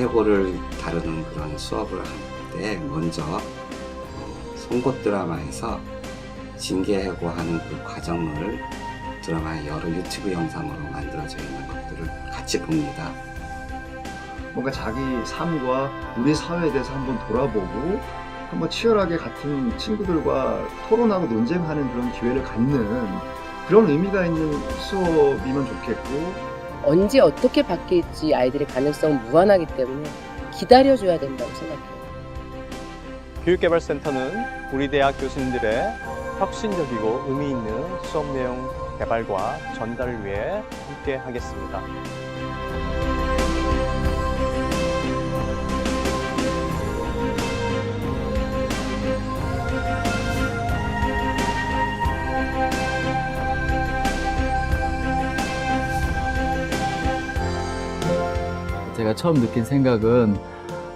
선고를 다루는 그런 수업을 할때 먼저 어, 송곳 드라마에서 징계해고 하는 그 과정을 드라마의 여러 유튜브 영상으로 만들어져 있는 것들을 같이 봅니다. 뭔가 자기 삶과 우리 사회에 대해서 한번 돌아보고 한번 치열하게 같은 친구들과 토론하고 논쟁하는 그런 기회를 갖는 그런 의미가 있는 수업이면 좋겠고 언제 어떻게 바뀔지 아이들의 가능성은 무한하기 때문에 기다려줘야 된다고 생각해요. 교육개발센터는 우리 대학 교수님들의 혁신적이고 의미 있는 수업 내용 개발과 전달을 위해 함께 하겠습니다. 제가 처음 느낀 생각은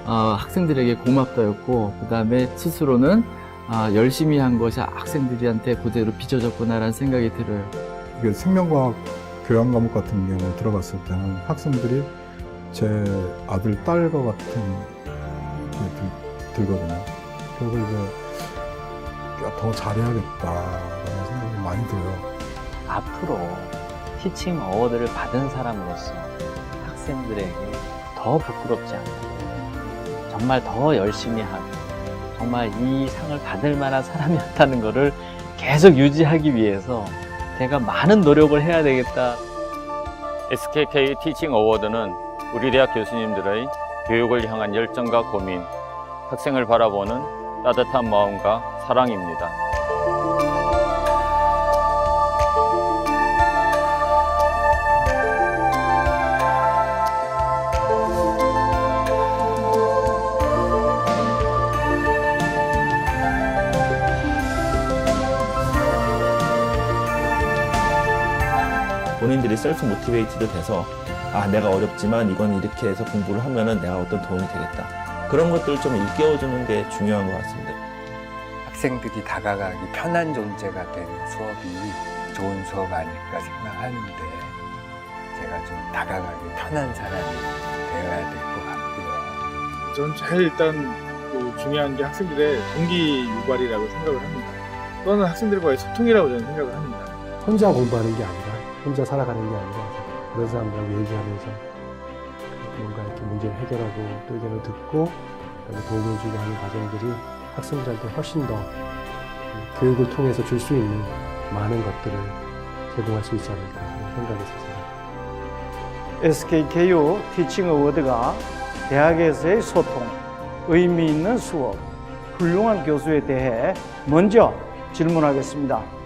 어, 학생들에게 고맙다였고 그 다음에 스스로는 아, 열심히 한 것이 학생들한테 그대로 빚어졌구나라는 생각이 들어요. 이게 생명과학 교양 과목 같은 경우 들어갔을 때는 학생들이 제 아들, 딸과 같은 게 들, 들거든요. 그래서 이제 더 잘해야겠다라는 생각이 많이 들어요. 앞으로 티칭 어워드를 받은 사람으로서 학생들에게 더 부끄럽지 않고 정말 더 열심히 하고 정말 이 상을 받을 만한 사람이었다는 것을 계속 유지하기 위해서 제가 많은 노력을 해야 되겠다. SKK 티칭 어워드는 우리 대학 교수님들의 교육을 향한 열정과 고민, 학생을 바라보는 따뜻한 마음과 사랑입니다. 본인들이 셀프 모티베이트도 돼서 아 내가 어렵지만 이건 이렇게 해서 공부를 하면은 내가 어떤 도움이 되겠다 그런 것들을 좀 일깨워주는 게 중요한 것 같습니다. 학생들이 다가가기 편한 존재가 되는 수업이 좋은 수업 아닐까 생각하는데 제가 좀 다가가기 편한 사람이 되어야 될 것 같고요. 저는 제일 일단 그 중요한 게 학생들의 동기 유발이라고 생각을 합니다. 또는 학생들과의 소통이라고 저는 생각을 합니다. 혼자 공부하는 게 아니라 혼자 살아가는 게 아니라 그런 사람들하고 얘기하면서 뭔가 이렇게 문제를 해결하고 또 의견을 듣고 도움을 주고 하는 과정들이 학생들한테 훨씬 더 교육을 통해서 줄 수 있는 많은 것들을 제공할 수 있지 않을까 생각이 있습니다. SKKU 티칭 어워드가 대학에서의 소통, 의미 있는 수업, 훌륭한 교수에 대해 먼저 질문하겠습니다.